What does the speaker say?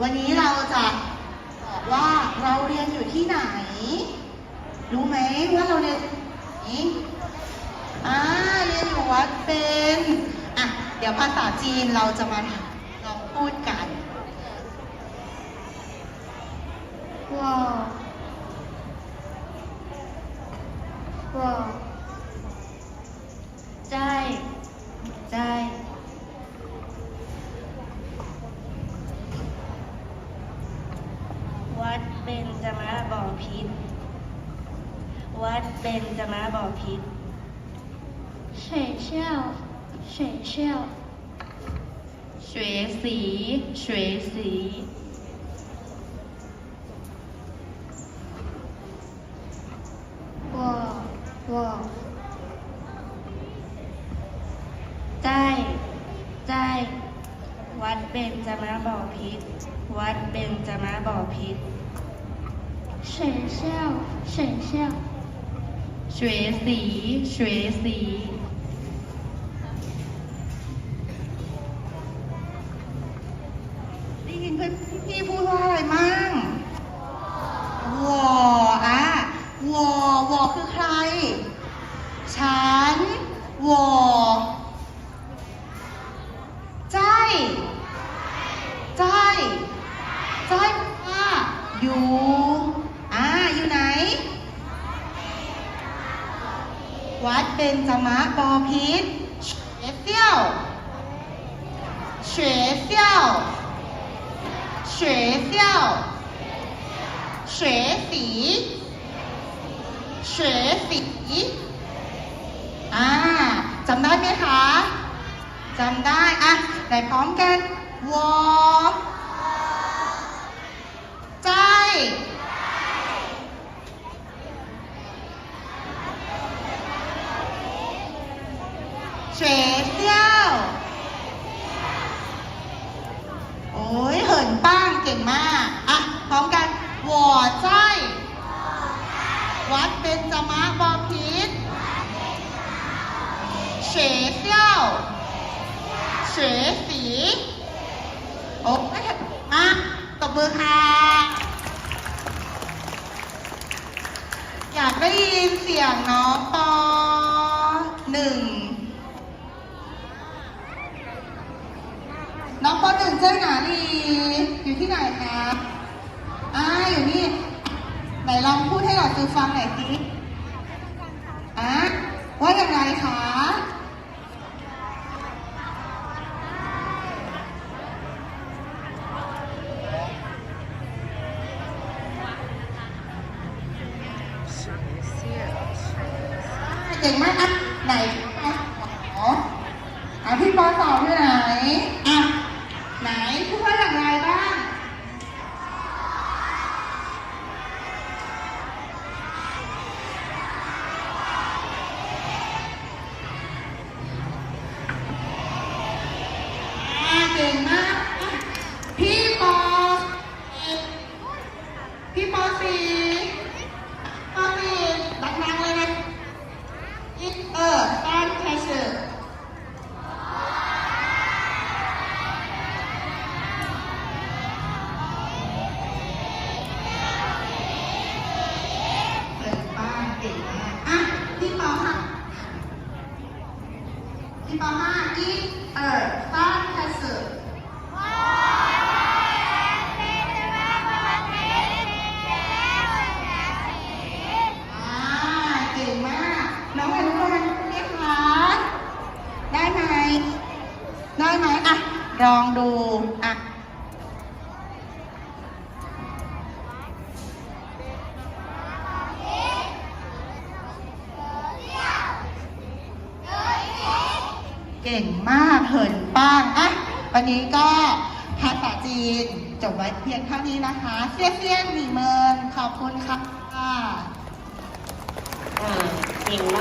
วันนี้เราจะบอกว่าเราเรียนอยู่ที่ไหน รู้ไหมว่าเราเรียนนี้อ่าเรียนอยู่วัดเป็นอะเดี๋ยวภาษาจีนเราจะมาลองพูดกันว้าวว้าวใจใจ มาบอพิษวัดเบญจมาบอพิษ学校学校学习学习我我在在วัดเบญจมาบอพิษวัดเบญจมาบอพิษ เฉยเชี่ยวเสี่ยวเฉวยสีเฉวยสีได้ยินเพื่อพี่พูดว่าอะไรมั่งวออะวอวอคือใคร ฉันวอใจใจใจว่าอยู่ วัดเบญจมะบอพิษ学校学校学校学习学习อ่าจำได้ไหมคะจำได้ อ่ะไหนพร้อมกันวอ special โอ้ยเหินป้างเก่งมาก อะ พร้อมกันวอใจวัดเป็นจมะบอพิษเฉี่ยวเฉสีโอ้ยอะตบมือค่ะ อยากได้ยินเสียงน้องปอ หนึ่งเจ้าหนาลีอยู่ที่ไหนคะอ่าอยู่นี่ ไหนลองพูดให้เราซูฟังหน่อยสิอะว่าอย่างไรคะเก่งมากอะไหนปสออะพี่ปสองอยู่ไหนอะไหนพูดว่าอย่างไรบ้าง อ่าเก่งมากอะพี่ปอพี่ปอสี่ปอสี่ดังๆเลยนะอีกเออต้านแคชเชอร์เก่งมากเก่งมากอะพี่ปอค่ะพี่ปอห้าอีกเออต้านแคชเชอร์ อ่าเก่งมา กน้องอนุบาลเรียกคะได้ไหมได้ไหมอะลองดู อะ เก่งมากเหินป้างอะวันนี้ก็ภาษาจีนจบไว้เพียงเท่านี้นะคะเซียเซียนหนีเมินขอบคุณค่ะอ่าเก่งมาก